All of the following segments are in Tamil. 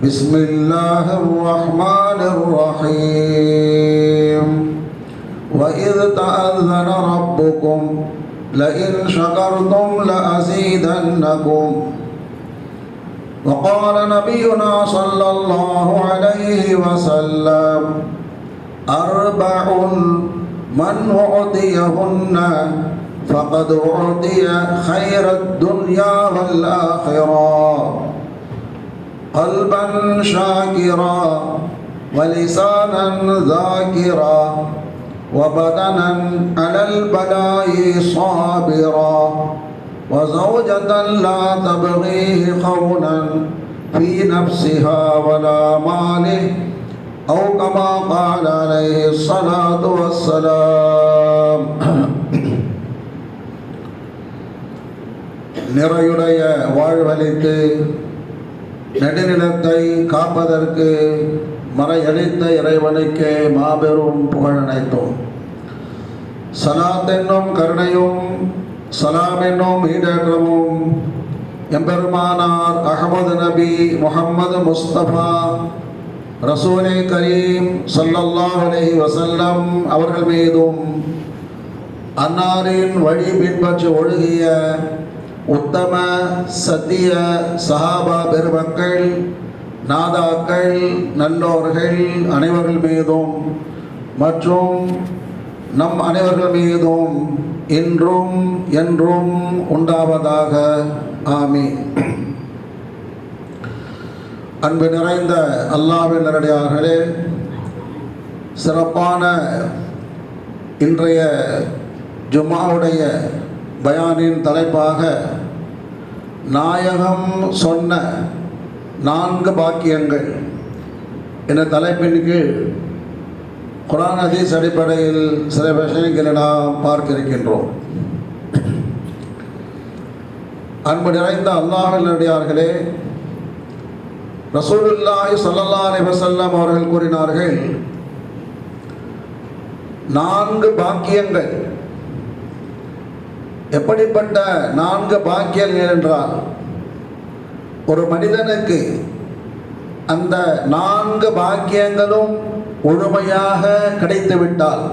بسم الله الرحمن الرحيم. وإذ تأذن ربكم لئن شكرتم لأزيدنكم. وقال نبينا صلى الله عليه وسلم أربع من أعطيهن فقد أعطي خير الدنيا والآخرة. قلبا شاكرا ولسانا ذاكرا وبدنا على البلاء صابرا وزوجة لا تبغيه خونا في نفسها ولا ماله أو كما قال عليه الصلاة والسلام நிறையுடைய வாழ்வழித்து நெடுநிலத்தை காப்பதற்கு மறையளித்த இறைவனுக்கே மாபெரும் புகழ் அனைத்தோம். சலாத் என்னும் கருணையும் சலாம் என்னும் ஈடேற்றமும் எம்பெருமானார் அகமது நபி முகமது முஸ்தபா ரசூலே கரீம் சல்லல்லாஹ் அலைஹி வசல்லம் அவர்கள் மீதும் அன்னாரின் வழி பின்பற்றி ஒழுகிய உத்தம சத்திய சஹாபா பெருமக்கள் நாதாக்கள் நல்லோர்கள் அனைவர்கள் மீதும் மற்றும் நம் அனைவர்கள் மீதும் இன்றும் என்றும் உண்டாவதாக. ஆமி அன்பு நிறைந்த அல்லாவின் நேரடியார்களே சிறப்பான இன்றைய ஜுமாவுடைய பயானின் தலைப்பாக நாயகம் சொன்ன நான்கு பாக்கியங்கள். என்ற தலைப்பின் கீழ் குரான் அதீஸ் அடிப்படையில் சில விஷயங்களை நாம் பார்க்க இருக்கின்றோம் அன்பு நிறைந்த அல்லாஹினுடையார்களே ரசூலுல்லாஹி சல்லல்லா அலைஹி வஸல்லம் அவர்கள் கூறினார்கள் நான்கு பாக்கியங்கள் எப்படிப்பட்ட நான்கு பாக்கியங்கள் என்றால் ஒரு மனிதனுக்கு அந்த நான்கு பாக்கியங்களும் முழுமையாக கிடைத்துவிட்டால்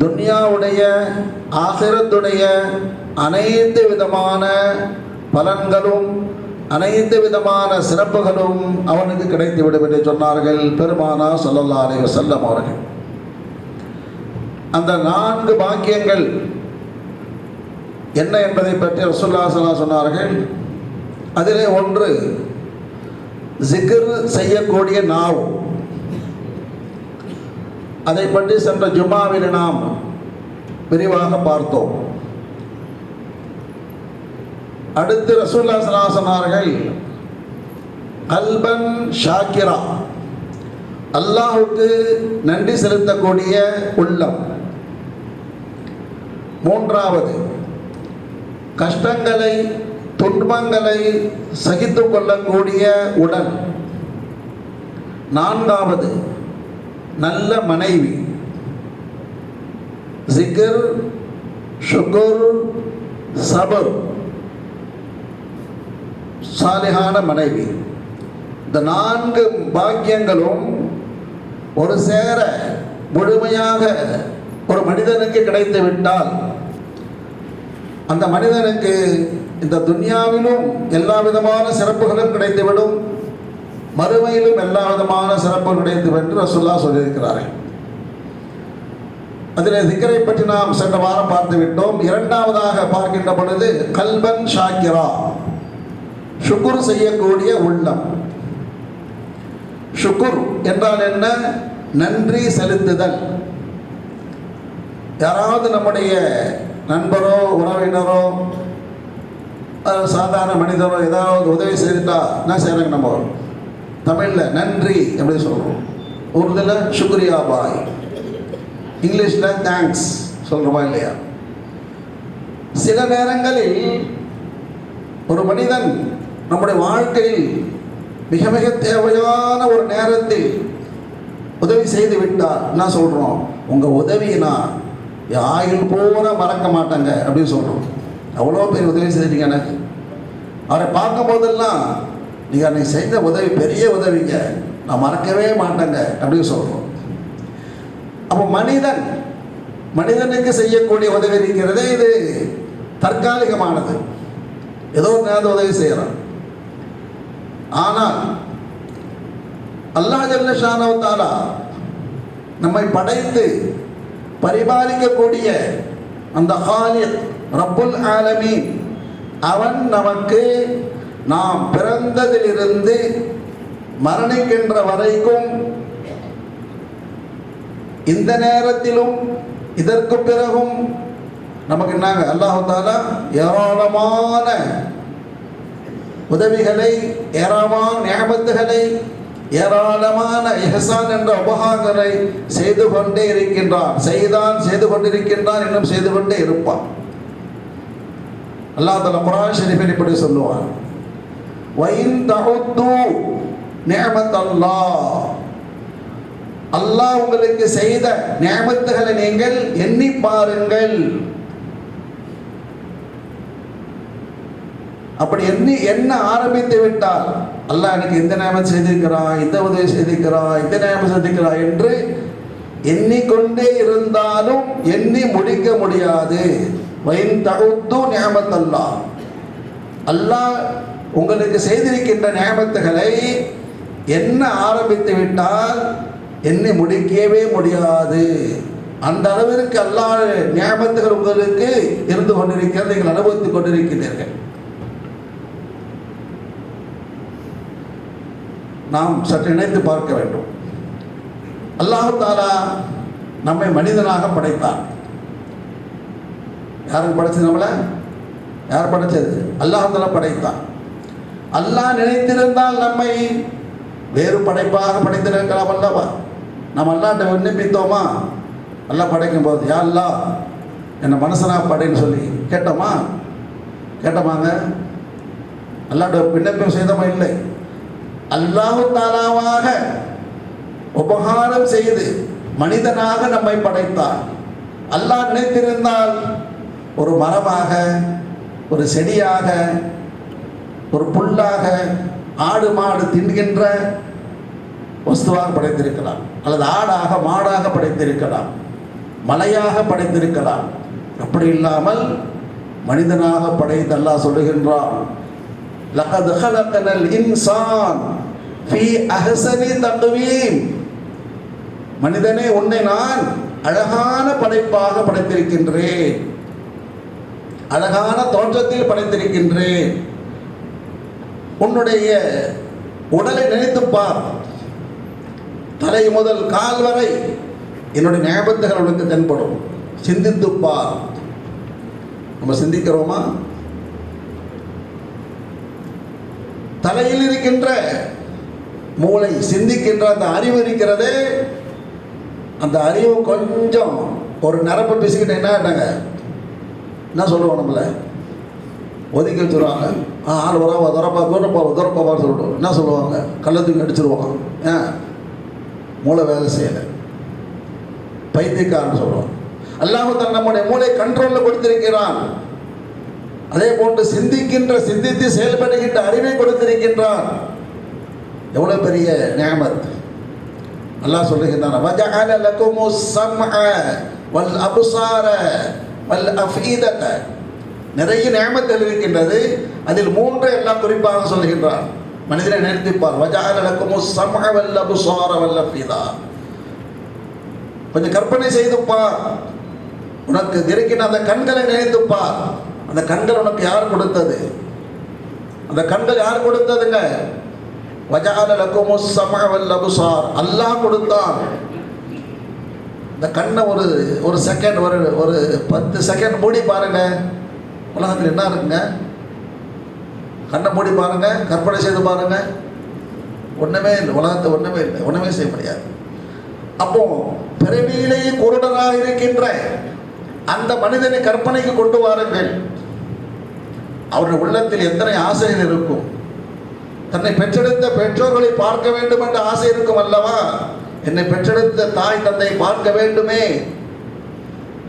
துன்யாவுடைய ஆசிரத்துடைய அனைத்து விதமான பலன்களும் அனைத்து விதமான சிறப்புகளும் அவனுக்கு கிடைத்துவிடும் என்று சொன்னார்கள் பெருமானா சொல்லல்லா அலைவசல்லம் அவர்கள். அந்த நான்கு பாக்கியங்கள் என்ன என்பதை பற்றி ரசுல்லா சொன்னார்கள்? அதிலே ஒன்று ஜிகிர் செய்யக்கூடிய நாவ். அதை பற்றி சென்ற ஜுமாவில் நாம் விரிவாக பார்த்தோம். அடுத்து ரசூல்லா சொன்னார்கள் அல்பன் ஷாக்கிரா. அல்லாஹுக்கு நன்றி செலுத்தக்கூடிய உள்ளம். மூன்றாவது கஷ்டங்களை துன்பங்களை சகித்து கொள்ளக்கூடிய உடல். நான்காவது நல்ல மனைவி. ஜிகர் ஷுகுர் சபர். சாலிகான மனைவி. இந்த நான்கு பாக்கியங்களும் ஒரு சேர முழுமையாக ஒரு மனிதனுக்கு கிடைத்து விட்டால் அந்த மனிதனுக்கு இந்த துன்யாவிலும் எல்லா விதமான சிறப்புகளும் கிடைத்துவிடும். மறுமையிலும் எல்லா விதமான சிறப்பு கிடைத்துவிடும் என்று ரசுல்லா சொல்லியிருக்கிறார்கள். அதில் திக்கரை பற்றி நாம் சென்ற வாரம் பார்த்து விட்டோம். இரண்டாவதாக பார்க்கின்ற பொழுது கல்பன் ஷாக்கிரா சுக்குர் செய்யக்கூடிய உள்ளம். சுக்குர் என்றால் என்ன? நன்றி செலுத்துதல். யாராவது நம்முடைய நண்பரோ உறவினரோ சாதாரண மனிதரோ ஏதாவது உதவி செய்துட்டா என்ன செய்யறாங்க நம்ம? தமிழில் நன்றி எப்படி சொல்கிறோம் உருதுல சுக்ரியா பாய் இங்கிலீஷில் தேங்க்ஸ் சொல்கிறோமா இல்லையா? சில நேரங்களில் ஒரு மனிதன் நம்முடைய வாழ்க்கையில் மிக மிக தேவையான ஒரு நேரத்தில் உதவி செய்து விட்டார். என்ன சொல்கிறோம் உங்கள் உதவியை நான் ஆயுள் போன மறக்க மாட்டேங்க அப்படின்னு சொல்கிறோம் அவ்வளோ பேர் உதவி செஞ்சிட்டீங்க எனக்கு அவரை பார்க்கும் போதெல்லாம் நீங்கள் அன்னைக்கு செய்த உதவி பெரிய உதவிங்க. நான் மறக்கவே மாட்டேங்க அப்படின்னு சொல்கிறோம் அப்போ மனிதன் மனிதனுக்கு செய்யக்கூடிய உதவி இருக்கிறதே இது தற்காலிகமானது. ஏதோ ஒரு நேரத்தை உதவி செய்கிறான் ஆனால் அல்லாஹ் ஜல்ல ஷானவ தாலா நம்மை படைத்து பரிபாலிக்கக்கூடிய அந்த ஹாலித் ரப்புல் ஆலமி அவன் நமக்கு நாம் பிறந்ததிலிருந்து மரணிக்கின்ற வரைக்கும் இந்த நேரத்திலும் இதற்கு பிறகும் நமக்கு என்னங்க அல்லாஹாலா ஏராளமான உதவிகளை ஏராளமான ஞாபகத்துகளை ஏராளமான எஹசான் என்ற உபகாரங்களை செய்து கொண்டே இருக்கின்றான். செய்தான் செய்து கொண்டிருக்கின்றான் இன்னும் செய்து கொண்டே இருப்பான். அல்லாஹ் தலா குரான் ஷெரீஃபில் இப்படி சொல்லுவான். வைன் தகுத்து நேமத் அல்லாஹ் அல்லாஹ் உங்களுக்கு செய்த நியமத்துகளை நீங்கள் எண்ணி பாருங்கள். அப்படி எண்ணி என்ன ஆரம்பித்து விட்டால் அல்லாஹ் எனக்கு இந்த நியமம் செய்திருக்கிறான் இந்த உதவி செய்திருக்கிறான் இந்த நியமம் செய்திருக்கிறான் என்று எண்ணிக்கொண்டே இருந்தாலும் எண்ணி முடிக்க முடியாது. வயின் தகுத்து நியமத் அல்லாஹ் அல்லாஹ் உங்களுக்கு செய்திருக்கின்ற நியமத்துகளை என்ன ஆரம்பித்து விட்டால் எண்ணி முடிக்கவே முடியாது. அந்த அளவிற்கு அல்லாஹ் நியமத்துகள் உங்களுக்கு இருந்து கொண்டிருக்கிறது நீங்கள் அனுபவித்துக் கொண்டிருக்கிறீர்கள் நாம் சற்று நினைத்து பார்க்க வேண்டும். அல்லாஹு தாலா நம்மை மனிதனாக படைத்தார். யாருக்கு படைச்சது நம்மளை? யார் படைச்சது? அல்லாஹு தாலா படைத்தான் அல்லாஹ் நினைத்திருந்தால் நம்மை வேறு படைப்பாக படைத்திருக்கலாம் அல்லவா? நம்ம அல்லாட்ட விண்ணப்பித்தோமா? நல்லா படைக்கும் போது யா அல்லா என்னை மனசனா படைன்னு சொல்லி கேட்டோமா? கேட்டோமாங்க? அல்லாட்ட விண்ணப்பம் செய்தோமா? இல்லை. அல்லாஹு தாலாவாக உபகாரம் செய்து மனிதனாக நம்மை படைத்தார். அல்லாஹ் நினைத்திருந்தால் ஒரு மரமாக ஒரு செடியாக ஒரு புல்லாக ஆடு மாடு தின்கின்ற வஸ்துவாக படைத்திருக்கலாம். அல்லது ஆடாக மாடாக படைத்திருக்கலாம். மலையாக படைத்திருக்கலாம். அப்படி இல்லாமல் மனிதனாக படைத்து அல்லாஹ் சொல்லுகின்றான் لقد خلقنا الإنسان في أحسن تقويم மனிதனே உன்னை நான் அழகான படைப்பாக படைத்திருக்கின்றேன் அழகான தோற்றத்தில் படைத்திருக்கின்றேன் உன்னுடைய உடலை நினைத்துப் பார் தலை முதல் கால் வரை என்னுடைய ஞாபகத்துகள் உனக்கு தென்படும் சிந்தித்துப் பார் நம்ம சிந்திக்கிறோமா தலையில் இருக்கின்ற மூளை சிந்திக்கின்ற அந்த அறிவு இருக்கிறதே அந்த அறிவு கொஞ்சம் ஒரு நரம்பு பிசுக்கிட்டு என்ன ஆட்டாங்க என்ன சொல்லுவோம் நம்மள? ஒதுக்கி வச்சுருவாங்க. ஆ ஆள் வரா துறப்பா தூரப்பா துறப்பா சொல்லிட்டு என்ன சொல்லுவாங்க? கள்ளத்துக்கு அடிச்சிருவாங்க. ஏன் மூளை வேலை செய்யலை. பைத்தியக்காரன் சொல்லுவான். அல்லாமல் தன் நம்முடைய மூளை கண்ட்ரோலில் கொடுத்திருக்கிறான். அதே போன்று சிந்திக்கின்ற சிந்தித்து செயல்படுகின்ற அறிவை கொடுத்திருக்கின்றான். எவ்வளவு பெரிய நியமத் நல்லா சொல்லுகின்றான் வல் வல் நிறைய நியமத்தில் இருக்கின்றது. அதில் மூன்று எல்லாம் குறிப்பாக சொல்கின்றான் மனிதனை நினைத்துப்பார் வஜஅல லகுமு சமக வல் அப்சார வல்ல அஃஈதா கொஞ்சம் கற்பனை செய்துப்பார். உனக்கு இருக்கின்ற அந்த கண்களை நினைத்துப்பார். அந்த கண்கள் உனக்கு யார் கொடுத்தது? அந்த கண்கள் யார் கொடுத்ததுங்க? அபுசார். அல்லாஹ் கொடுத்தான். இந்த கண்ணை ஒரு ஒரு செகண்ட் ஒரு ஒரு பத்து செகண்ட் மூடி பாருங்க. உலகத்தில் என்ன இருக்குங்க? கண்ணை மூடி பாருங்க கற்பனை செய்து பாருங்க. ஒன்றுமே இல்லை உலகத்தை ஒன்றுமே இல்லை ஒன்றுமே செய்ய முடியாது. அப்போ பிறவியிலேயே குருடனாக இருக்கின்ற அந்த மனிதனை கற்பனைக்கு கொண்டு வாருங்கள். அவருடைய உள்ளத்தில் எத்தனை ஆசைகள் இருக்கும். தன்னை பெற்றெடுத்த பெற்றோர்களை பார்க்க வேண்டும் என்ற ஆசை இருக்கும் அல்லவா? என்னை பெற்றெடுத்த தாய் தந்தை பார்க்க வேண்டுமே.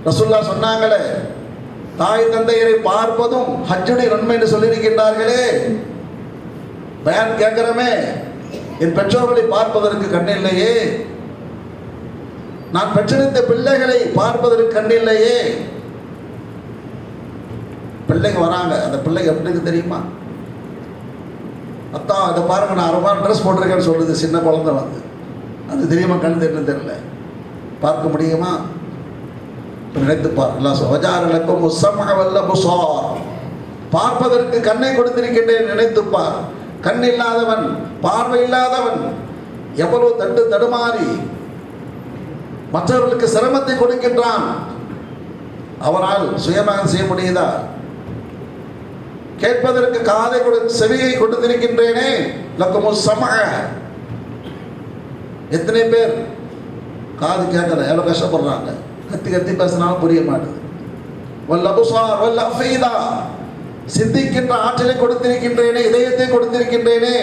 ரசுல்லா சொன்னாங்களே தாய் தந்தையரை பார்ப்பதும் ஹஜ்ஜுடைய நன்மை என்று சொல்லியிருக்கின்றார்களே. பயன் கேட்கிறமே என் பெற்றோர்களை பார்ப்பதற்கு கண்ணில்லையே நான் பெற்றெடுத்த பிள்ளைகளை பார்ப்பதற்கு கண்ணில்லையே. பிள்ளைங்க வராங்க. அந்த பிள்ளைங்க எப்படி இருக்கு தெரியுமா? அத்தா அதை பாருங்க நான் அரை ட்ரெஸ் போட்டிருக்கேன்னு சொல்லுது. சின்ன குழந்தை வந்து. அது தெரியுமா கண் தெரியல தெரியல. பார்க்க முடியுமா? நினைத்து பார் அல்லா சோஜாரலுக்கும் முசமவல்ல முசார் பார்ப்பதற்கு கண்ணை கொடுத்திருக்கின்றேன் நினைத்துப்பார் கண் இல்லாதவன் பார்வை இல்லாதவன் எவ்வளவு தட்டு தடுமாறி மற்றவர்களுக்கு சிரமத்தை கொடுக்கின்றான். அவனால் சுயமாக செய்ய முடியுதா? கேட்பதற்கு காதை கொடு செவியை கொடுத்திருக்கின்றேனே. லக்குமு சமக எத்தனை பேர்? காது கேட்கல எவ்வளோ கஷ்டப்படுறாங்க? கத்தி கத்தி பேசினாலும் புரிய மாட்டேது. வல்ல வல்ல சிந்திக்கின்ற ஆற்றலை கொடுத்திருக்கின்றேனே இதயத்தை கொடுத்திருக்கின்றேனே.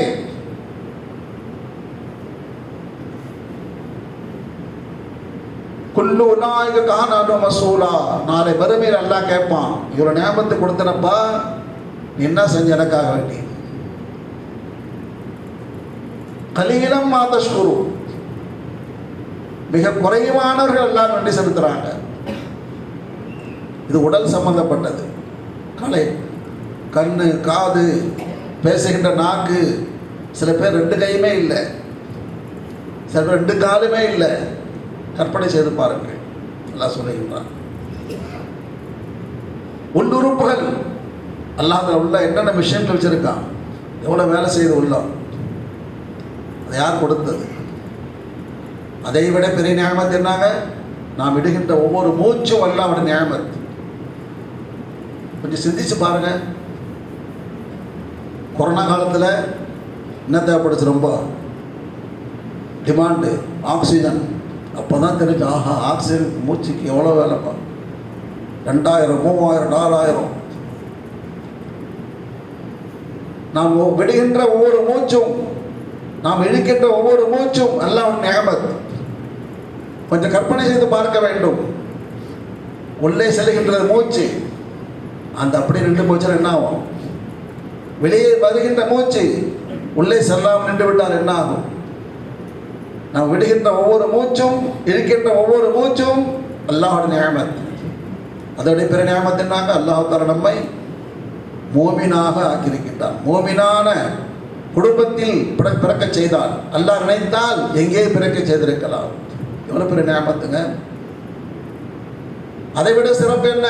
குல்லு உலாய்க காணானு மசூலா. நாளை வறுமையில் எல்லாம் கேட்பான் இவ்வளோ ஞாபகத்தை கொடுத்தனப்பா என்ன செஞ்ச எனக்காக வேண்டி? கலீலம் மாதஷ்குரு மிக குறைவானவர்கள் எல்லாம் நன்றி செலுத்துறாங்க. இது உடல் சம்பந்தப்பட்டது. கலை கண்ணு காது பேசுகின்ற நாக்கு சில பேர் ரெண்டு கையுமே இல்லை. சில பேர் ரெண்டு காலுமே இல்லை. கற்பனை செய்து பாருங்கள். எல்லாம் சொல்லுகின்றான். உள்ளுறுப்புகள் அல்லாத உள்ள என்னென்ன விஷயங்கள் வச்சுருக்கான் எவ்வளோ வேலை செய்து உள்ளோம் அதை யார் கொடுத்தது? அதை விட பெரிய நியாயமத்து என்னாங்க? நாம் விடுகின்ற ஒவ்வொரு மூச்சும் அல்லாவோட நியாயமத்து. கொஞ்சம் சிந்திச்சு பாருங்க. கொரோனா காலத்தில் என்ன தேவைப்படுச்சு ரொம்ப? டிமாண்டு ஆக்சிஜன் அப்போ தான் தெரிஞ்சு ஆஹா ஆக்சிஜனுக்கு மூச்சுக்கு எவ்வளோ வேலைப்பா? ரெண்டாயிரம் மூவாயிரம் நாலாயிரம். நாம் ஒ- விடுகின்ற ஒவ்வொரு மூச்சும் நாம் இழுக்கின்ற ஒவ்வொரு மூச்சும் எல்லாம் நியமத் கொஞ்சம் கற்பனை செய்து பார்க்க வேண்டும். உள்ளே செல்கின்றது மூச்சு. அந்த அப்படி நின்று போச்சுன்னா என்ன ஆகும்? வெளியே வருகின்ற மூச்சு. உள்ளே செல்லாமல் நின்று விட்டால் என்ன ஆகும்? நாம் விடுகின்ற ஒவ்வொரு மூச்சும் இருக்கின்ற ஒவ்வொரு மூச்சும் அல்லாஹோட நியமத் அதோடைய பிற நியமத் என்னாங்க அல்லாஹால நம்மை மோமினாக ஆக்கியிருக்கின்றார் மோமினான குடும்பத்தில் பிறக்க பிறக்கச் செய்தால் அல்லாஹ் நினைத்தால் எங்கே பிறக்க செய்திருக்கலாம்? எவ்வளோ பெரிய நியமத்துங்க அதை விட சிறப்பு என்ன?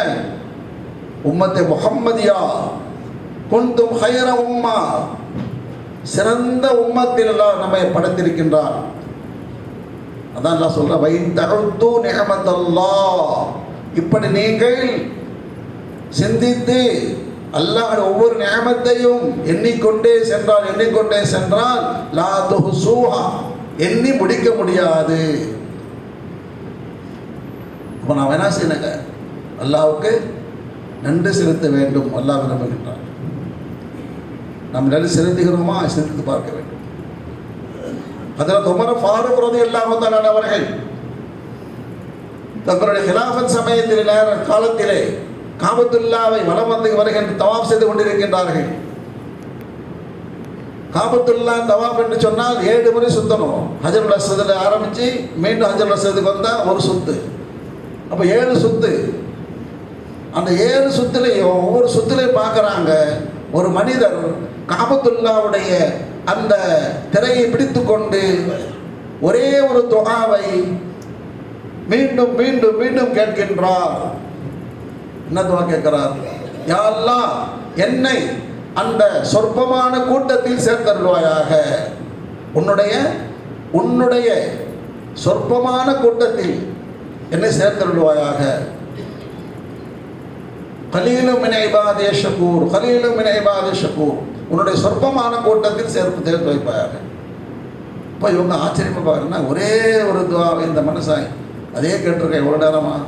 உம்மத்தை முகம்மதியா குந்தும் ஹைர உம்மா. சிறந்த உம்மத்தில் எல்லாம் நம்மை படைத்திருக்கின்றான். அதான் நான் சொல்கிறேன் வைன் தகுத்து இப்படி நீங்கள் சிந்தித்து அல்லாஹ் ஒவ்வொரு நியமத்தையும் எண்ணிக்கொண்டே சென்றால் எண்ணிக்கொண்டே சென்றால் லா துஹுசூஹா எண்ணி முடிக்க முடியாது. அப்போ நான் வேணா செய்யணுங்க. அல்லாவுக்கு நன்றி செலுத்த வேண்டும். அல்லாஹ் விரும்புகின்றான். நம்ம நன்றி செலுத்துகிறோமா? சிந்தித்து பார்க்க வேண்டும். அதில் உமர் ஃபாரூக் ரதி அல்லாஹ் அவர்கள் தங்களுடைய ஹிலாஃபத் சமயத்தில் நேர காலத்திலே காபத்துல்லாவை வலம் வந்து வருகின்ற தவாப் செய்து கொண்டிருக்கின்றார்கள். காபத்துல்லா தவாப் என்று சொன்னால் ஏழு முறை சுத்தணும். ஹஜர் அசதில் ஆரம்பித்து மீண்டும் ஹஜர் அசதுக்கு வந்தால் ஒரு சுத்து. அப்போ ஏழு சுத்து. அந்த ஏழு சுத்துலையும் ஒவ்வொரு சுத்துலையும் பார்க்குறாங்க ஒரு மனிதர் காபத்துல்லாவுடைய அந்த திரையை பிடித்து கொண்டு ஒரே ஒரு தொகாவை மீண்டும் மீண்டும் மீண்டும் கேட்கின்றார். என்ன துவா கேட்கிறார்? யாரெல்லாம் என்னை அந்த சொற்பமான கூட்டத்தில் சேர்த்தருள்வாயாக. உன்னுடைய உன்னுடைய சொற்பமான கூட்டத்தில் என்னை சேர்த்தருள்வாயாக. கலீலும் மின இபாதே கலீலும் மின இபாதே உன்னுடைய சொற்பமான கூட்டத்தில் சேர்ப்பு சேர்த்து வைப்பார் இப்போ இவங்க ஆச்சரியமாக பாருன்னா ஒரே ஒரு துவா இந்த மனுஷன் அதே கேட்டிருக்கேன் எவ்வளோ நேரமாக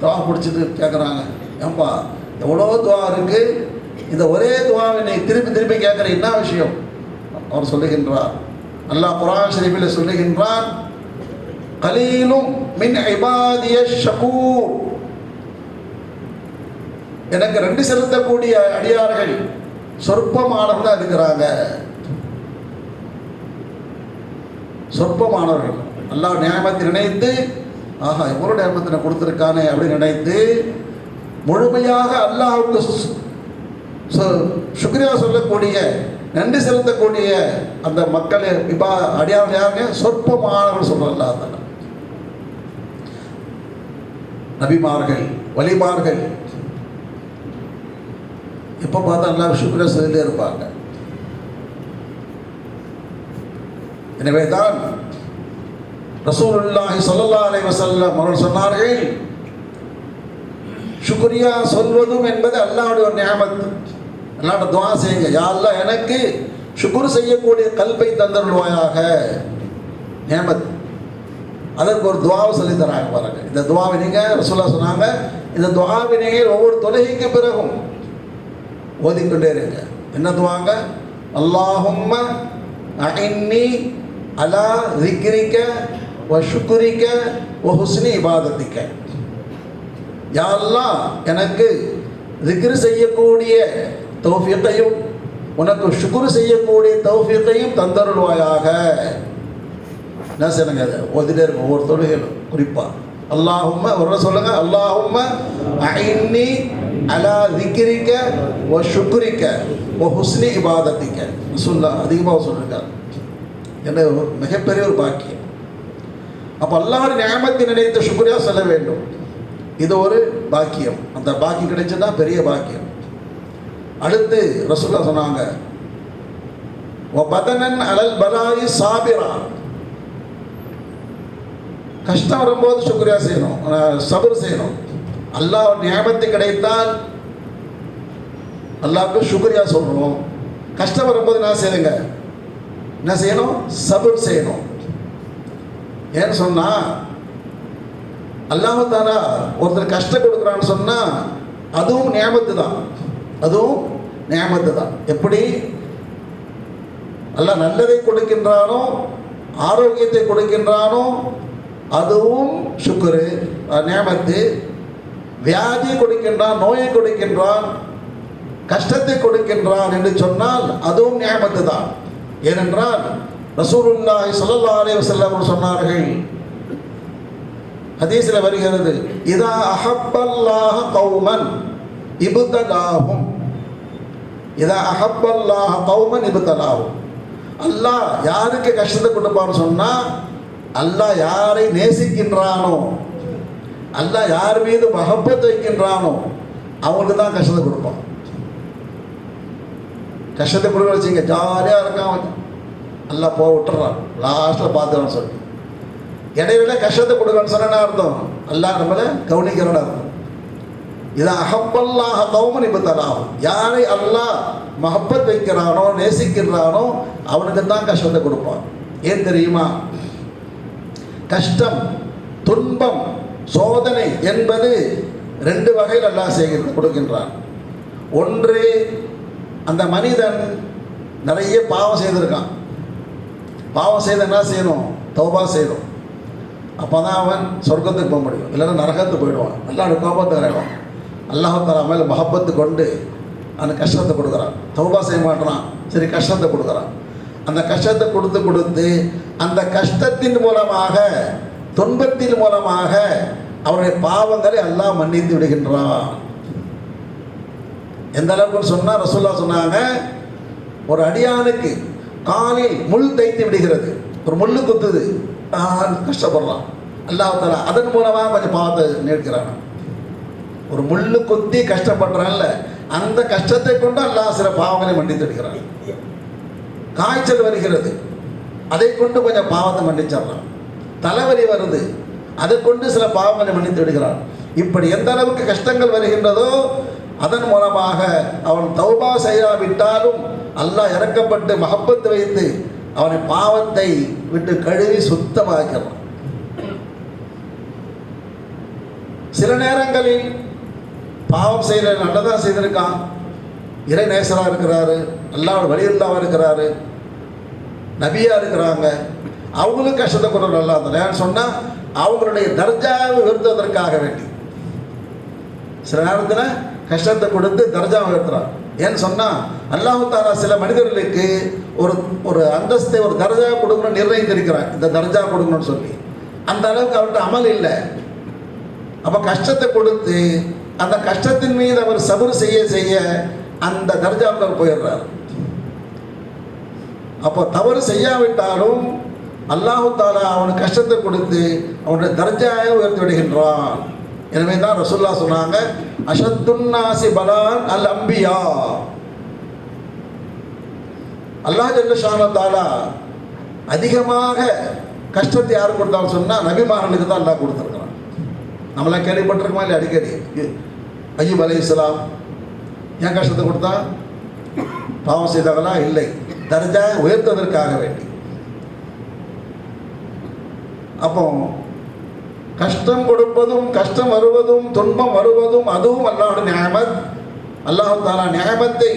துவா பிடிச்சிட்டு கேட்குறாங்க ஏன்பா எவ்வளோ துவா இருக்குது இந்த ஒரே துவாவை நீ திருப்பி திருப்பி கேட்குற என்ன விஷயம்? அவர் சொல்லுகின்றார். அல்லா குரான் ஷரீஃபில் சொல்லுகின்றான் கலீலும் மின் ஐபாதிய ஷகூர். எனக்கு ரெண்டு செலுத்தக்கூடிய அடியார்கள் சொற்பமானவர்களாக இருக்கிறாங்க. சொற்பமானவர்கள். அல்லாஹ் நியாயத்தை நினைத்து ஆஹா எவ்வளோ நான் கொடுத்துருக்கானே அப்படின்னு நினைத்து முழுமையாக அல்லாஹுக்கு சு- சுக்ரியா சொல்லக்கூடிய நன்றி செலுத்தக்கூடிய அந்த மக்கள் இப்போ அடியார்கள் யாருங்க? சொற்பமானவர் சொல்லலாம் நபிமார்கள் வலிமார்கள் எப்போ பார்த்தா எல்லாம் சுக்ரியா சொல்லிட்டே இருப்பாங்க. எனவே தான் ரசூலுல்லாஹி ஸல்லல்லாஹு அலைஹி வஸல்லம் அவர்கள் சொன்னார்கள் சுக்ரியா சொல்வதும் என்பது அல்லாஹ்வுடைய ஒரு நியாமத் அல்லாஹ்ட்ட துஆ செய்யுங்க. யா அல்லாஹ் எனக்கு சுக்ர் செய்யக்கூடிய கல்வை தந்தருள்வாயாக. நியாமத் அதற்கு ஒரு துவாவை சொல்லி தராங்க பாருங்க. இந்த துவாவை நீங்கள் ரசூல்லா சொன்னாங்க. இந்த துவாவை ஒவ்வொரு தொழுகைக்கு பிறகும் ஓதிக்கொண்டே இருங்க என்னதுவாங்க அல்லாஹும்ம அயின்னி அலா ரிக்ரிக்க வ சுக்குரிக்க வ ஹுஸ்னி இபாதத்திக்க. யாரெல்லாம் எனக்கு ரிக்ரு செய்யக்கூடிய தௌஃபியத்தையும் உனக்கு சுக்குரு செய்யக்கூடிய தௌஃபியத்தையும் தந்தருள்வாயாக. என்ன செய்யணுங்க அதை? ஓதிட்டே இருக்கும் ஒவ்வொரு தொழுகையிலும். குறிப்பாக அல்லாஹும்ம ஒரு சொல்லுங்கள் அல்லாஹும்ம ஐன்னி அலா திக்ரிக்க வ ஷுக்ரிக்க வ ஹுஸ்னி இபாதத்திக்க ரசுல்லா அதிகமாக சொல்லியிருக்காரு என்ன ஒரு மிகப்பெரிய ஒரு பாக்கியம் அப்போ அல்லாஹ் நியாமத்தை நினைத்து சுக்ரியா சொல்ல வேண்டும் இது ஒரு பாக்கியம் அந்த பாக்கியம் கிடைச்சதுன்னா பெரிய பாக்கியம் அடுத்து ரசூல்லா சொன்னாங்க "வ பதனன் அலல் பலாயி சாபிரா கஷ்டம் வரும்போது சுக்ரியா செய்யணும் சபர் செய்யணும் அல்லாஹ் நியாமத்து கிடைத்தால் அல்லாவுக்கு சுக்ரியா சொல்கிறோம் கஷ்டம் வரும்போது என்ன செய்யுங்க என்ன செய்யணும் சபர் செய்யணும். ஏன்னு சொன்னால் அல்லாஹ் தானா ஒருத்தர் கஷ்டம் கொடுக்குறான்னு சொன்னால் அதுவும் நியமத்து தான் அதுவும் நியமத்து தான் எப்படி? அல்லாஹ் நல்லதை கொடுக்கின்றானோ ஆரோக்கியத்தை கொடுக்கின்றானோ அதுவும் சுக்கரு நியமத்து வியாதி கொடுக்கின்றான் நோயை கொடுக்கின்றான் கஷ்டத்தை கொடுக்கின்றான் என்று சொன்னால் அதுவும் நியமத்து தான் ஏனென்றால் ரசூலுல்லாஹி சல்லா அலே வசல்லம் சொன்னார்கள் ஹதீஸில் வருகிறது இதா அஹப்பல்லாஹ கௌமன் இபுத்தலாகும் இதா அஹப்பல்லாஹ கௌமன் இபுத்தலாகும் அல்லாஹ் யாருக்கு கஷ்டத்தை கொடுப்பான்னு சொன்னால் அல்லாஹ் யாரை நேசிக்கின்றானோ அல்லாஹ் யார் மீது மகப்பத் வைக்கின்றானோ அவங்களுக்கு தான் கஷ்டத்தை கொடுப்பான். கஷ்டத்தை கொடுக்க வச்சுங்க ஜாலியாக இருக்கான் அவன். அல்லாஹ் போக விட்டுறான். லாஸ்ட்டில் பார்த்துறான்னு சொல்லி. இடையில கஷ்டத்தை கொடுக்கணும்னு சொன்ன அர்த்தம்? அல்லா நம்மளை கவனிக்கிறோன்னு அர்த்தம். இது அகப்பல்லாக கௌமன் இப்போ தராகும் யாரை அல்லாஹ் மஹப்பத் வைக்கிறானோ நேசிக்கிறானோ அவனுக்கு தான் கஷ்டத்தை கொடுப்பான். ஏன் தெரியுமா? கஷ்டம் துன்பம் சோதனை என்பது ரெண்டு வகையில் அல்லாஹ் செய்கிற கொடுக்கின்றான். ஒன்று அந்த மனிதன் நிறைய பாவம் செய்திருக்கான். பாவம் செய்த என்ன செய்யணும்? தௌபா செய்யணும். அப்போ தான் அவன் சொர்க்கத்துக்கு போக முடியும். இல்லைன்னா நரகத்துக்கு போயிடுவான். அல்லாட கோபத்தை வரைவான் அல்லாஹால மேலே மகப்பத்து கொண்டு அந்த கஷ்டத்தை கொடுக்குறான். தௌபா செய்ய மாட்டான். சரி கஷ்டத்தை கொடுக்குறான். அந்த கஷ்டத்தை கொடுத்து கொடுத்து அந்த கஷ்டத்தின் மூலமாக துன்பத்தின் மூலமாக அவருடைய பாவங்களை எல்லாம் மன்னித்து விடுகின்றான். எந்த அளவுக்கு சொன்னால் ரசுல்லா சொன்னாங்க ஒரு அடியானுக்கு காலில் முள் தைத்து விடுகிறது. ஒரு முள்ளு குத்துது. ஆ, கஷ்டப்படுறான். அல்லாஹ் அதன் மூலமாக கொஞ்சம் பாவத்தை நேர்க்கிறான் ஒரு முள்ளு குத்தி கஷ்டப்படுறான்ல அந்த கஷ்டத்தை கொண்டு அல்லாஹ் சில பாவங்களை மன்னித்து விடுகிறான். காய்ச்சல் வருகிறது. அதை கொண்டு கொஞ்சம் பாவத்தை மன்னிச்சிடறான். தலைவலி வருது. அதை கொண்டு சில பாவங்களை மன்னித்து விடுகிறான். இப்படி எந்த அளவுக்கு கஷ்டங்கள் வருகின்றதோ அதன் மூலமாக அவன் தௌபா செய்யாவிட்டாலும் அல்லாஹ் இறக்கப்பட்டு மகப்பத்து வைத்து அவனை பாவத்தை விட்டு கழுவி சுத்தமாக்கிறான். சில நேரங்களில் பாவம் செய்கிற நல்லதாக செய்திருக்கான். இறை நேசராக இருக்கிறாரு அல்லாவோட வழியில்லாமல் இருக்கிறாரு நபியாக இருக்கிறாங்க. அவங்களும் கஷ்டத்தை கொண்டு நல்லா இருந்தோம் ஏன்னு சொன்னால் அவங்களுடைய தர்ஜாவை உயர்த்துவதற்காக வேண்டி. சில நேரத்தில் கஷ்டத்தை கொடுத்து தர்ஜாவை உயர்த்துறான் ஏன்னு சொன்னால் அல்லாவுதாரா சில மனிதர்களுக்கு ஒரு ஒரு அந்தஸ்தை ஒரு தர்ஜா கொடுக்கணும்னு நிர்ணயித்திருக்கிறான் இந்த தர்ஜா கொடுக்கணும்னு சொல்லி. அந்த அளவுக்கு அவர்கிட்ட அமல் இல்லை. அப்போ கஷ்டத்தை கொடுத்து அந்த கஷ்டத்தின் மீது அவர் சபர் செய்ய செய்ய அந்த தர்ஜாவுக்கு அவர் போயிடுறார். அப்போ தவறு செய்யாவிட்டாலும் அல்லாஹு தாலா அவனுக்கு கஷ்டத்தை கொடுத்து அவனுடைய தர்ஜாயை உயர்த்தி விடுகின்றான். எனவே தான் ரசுல்லா சொன்னாங்க அஷத்துன்னாசி பலான் அல் அம்பியா. அல்லாஹ் ஜல்லஷான தாலா அதிகமாக கஷ்டத்தை யார் கொடுத்தாலும் சொன்னால் நபிமாரனுக்கு தான் அல்லாஹ் கொடுத்துருக்குறான். நம்மளாம் கேள்விப்பட்டிருக்கோமா இல்லை அடிக்கடி? ஐயூப் அலி இஸ்லாம் ஏன் கஷ்டத்தை கொடுத்தா? பாவம் செய்தாங்களா இல்லை. தர்ஜா உயர்த்துவதற்காக வேண்டி. அப்போ கஷ்டம் கொடுப்பதும் கஷ்டம் வருவதும் துன்பம் வருவதும் அதுவும் அல்லாஹோட நியாயமத். அல்லாஹு தாலா நியாயமத்தை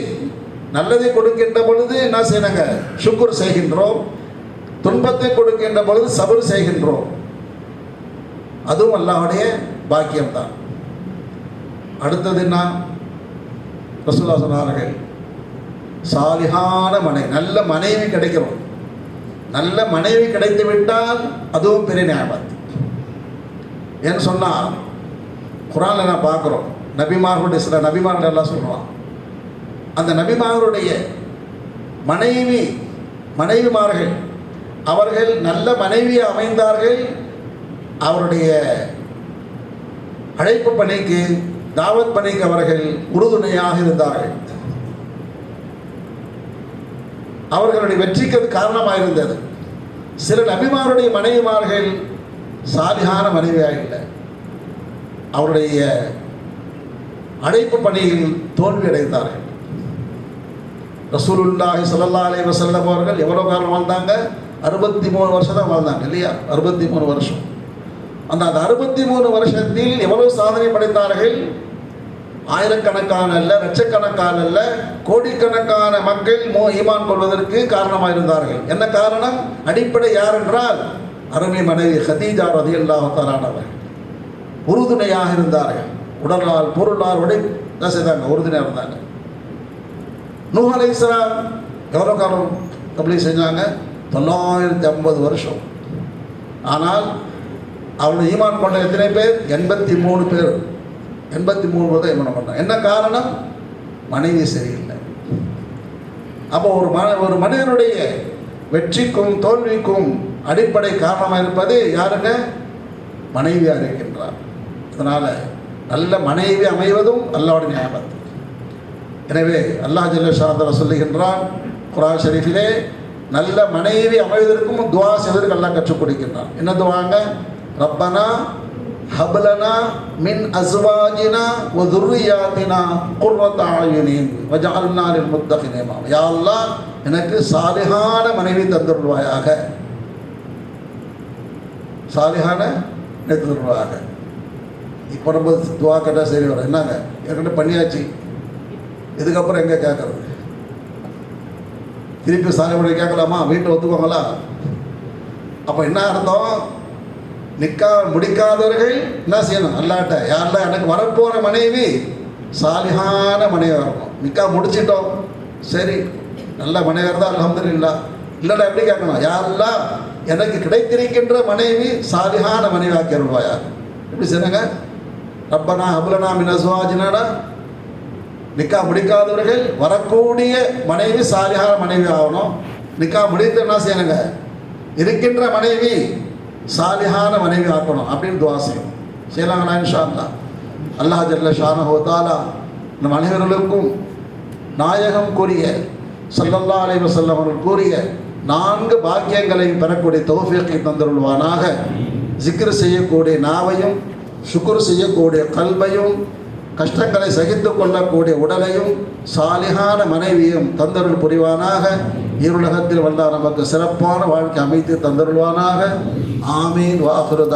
நல்லதை கொடுக்கின்ற பொழுது என்ன செய்யணுங்க சுக்குர் செய்கின்றோம். துன்பத்தை கொடுக்கின்ற பொழுது சபர் செய்கின்றோம். அதுவும் அல்லாஹுடைய பாக்கியம்தான். அடுத்தது என்ன? ரசூல்லா சொன்னார்கள் சாலிகான மனை நல்ல மனைவி கிடைக்கிறோம். நல்ல மனைவி கிடைத்து விட்டால் அதுவும் பெரிய நியாமத் ஏன்னு சொன்னால் குரானில் நான் பார்க்குறோம். நபிமார்களுடைய சில நபிமார்கள் எல்லாம் சொல்கிறான் அந்த நபிமார்களுடைய மனைவி மனைவிமார்கள் அவர்கள் நல்ல மனைவியை அமைந்தார்கள். அவருடைய அழைப்பு பணிக்கு தாவத் பணிக்கு அவர்கள் உறுதுணையாக இருந்தார்கள். அவர்களுடைய வெற்றிக்கு அது காரணமாக இருந்தது சில நபிமாருடைய மனைவிமார்கள் சாலிகான மனைவியாக இல்லை அவருடைய அழைப்பு பணியில் தோல்வி அடைந்தார்கள் ரசூலுல்லாஹி சல்லா அலி வசல்லம் அவர்கள் எவ்வளோ காலம் வாழ்ந்தாங்க? அறுபத்தி மூணு வருஷம் தான் வாழ்ந்தாங்க இல்லையா? அறுபத்தி மூணு வருஷம். அந்த அந்த அறுபத்தி மூணு வருஷத்தில் எவ்வளவு சாதனை படைத்தார்கள்? ஆயிரக்கணக்கான அல்ல லட்சக்கணக்கான அல்ல கோடிக்கணக்கான மக்கள் மோ ஈமான் கொள்வதற்கு காரணமாக இருந்தார்கள் என்ன காரணம்? அடிப்படை யார் என்றால் அருமை மனைவி ஹதீஜா ரதி அல்லாஹாலானவர் உறுதுணையாக இருந்தார்கள். உடலால் பொருளால் உடை என்ன செய்தாங்க? உறுதுணையாக இருந்தாங்க. நூஹ் அலை இஸ்லாம் எவ்வளோ காலம் கபலி செஞ்சாங்க? தொள்ளாயிரத்தி ஐம்பது வருஷம். ஆனால் அவருடைய ஈமான் கொண்ட எத்தனை பேர்? எண்பத்தி மூணு பேர். எண்பத்தி மூணு தான் ஈமான் பண்ணாங்க என்ன காரணம்? மனைவி சரியில்லை. அப்போ ஒரு மன ஒரு மனிதனுடைய வெற்றிக்கும் தோல்விக்கும் அடிப்படை காரணமாக இருப்பது யாருங்க? மனைவியாக இருக்கின்றார் அதனால் நல்ல மனைவி அமைவதும் அல்லாவுடைய நியாயபத்து எனவே அல்லாஹ் ஜல்ல ஷாதரா சொல்லுகின்றான் குரான் ஷரீஃபிலே நல்ல மனைவி அமைவதற்கும் துவா செய்வதற்கு அல்லாஹ் கற்றுக் கொடுக்கின்றான். என்ன துவாங்க? ரப்பனா ஹபலனா மின் அஸ்வாஜினா வ துர்ரியாத்தினா குர்ரத ஆயுனின் வஜஅல்னா லில் முத்தகின் யா அல்லாஹ் எனக்கு சாலிஹான மனைவி தந்துருவாயாக சாலிஹான தந்துருவாயாக இப்போ நம்ம துவா கேட்டால் சரி வரும். என்னங்க? ஏற்கனவே பண்ணியாச்சு. இதுக்கப்புறம் எங்கே கேட்கறது திருப்பி சாலைமுறை கேட்கலாமா? வீட்டில் ஒத்துக்கோங்களா? அப்போ என்ன அர்த்தம்? நிக்கா முடிக்காதவர்கள் என்ன செய்யணும்? அல்லாட்ட யாரெல்லாம் எனக்கு வரப்போகிற மனைவி சாலிகான மனைவியாக இருக்கும். நிக்கா முடிச்சிட்டோம். சரி நல்ல மனைவியாக இருந்தால் அலமதுல்லா இல்லைடா எப்படி கேட்கணும்? யாரெல்லாம் எனக்கு கிடைத்திருக்கின்ற மனைவி சாலிகான மனைவியாக்கி அருள்வாயா எப்படி சொன்னாங்க ரப்பனா அபுலனா மினசுவாஜினாடா நிக்கா முடிக்காதவர்கள் வரக்கூடிய மனைவி சாலிகான மனைவி ஆகணும். நிக்கா முடித்து என்ன செய்யணுங்க? இருக்கின்ற மனைவி சாலிஹான மனைவி ஆக்கணும் அப்படின்னு துவா செய்யணும் செய்யலாங்களா இன்ஷா அல்லா அல்லாஹ் ஜல்ல ஷான ஹோதாலா நம் அனைவர்களுக்கும் நாயகம் கூறிய சல்லல்லா அலைவ வஸல்லம் அவர்கள் கூறிய நான்கு பாக்கியங்களையும் பெறக்கூடிய தௌஃபியத்தை தந்தருள்வானாக. ஜிக்ரு செய்யக்கூடிய நாவையும் சுக்குர் செய்யக்கூடிய கல்வையும் கஷ்டங்களை சகித்து கொள்ளக்கூடிய உடலையும் சாலிகான மனைவியும் தந்தருள் புரிவானாக. இருளகத்தில் வந்தால் நமக்கு சிறப்பான வாழ்க்கை அமைத்து தந்தருள்வானாக. Amin. Ve ahire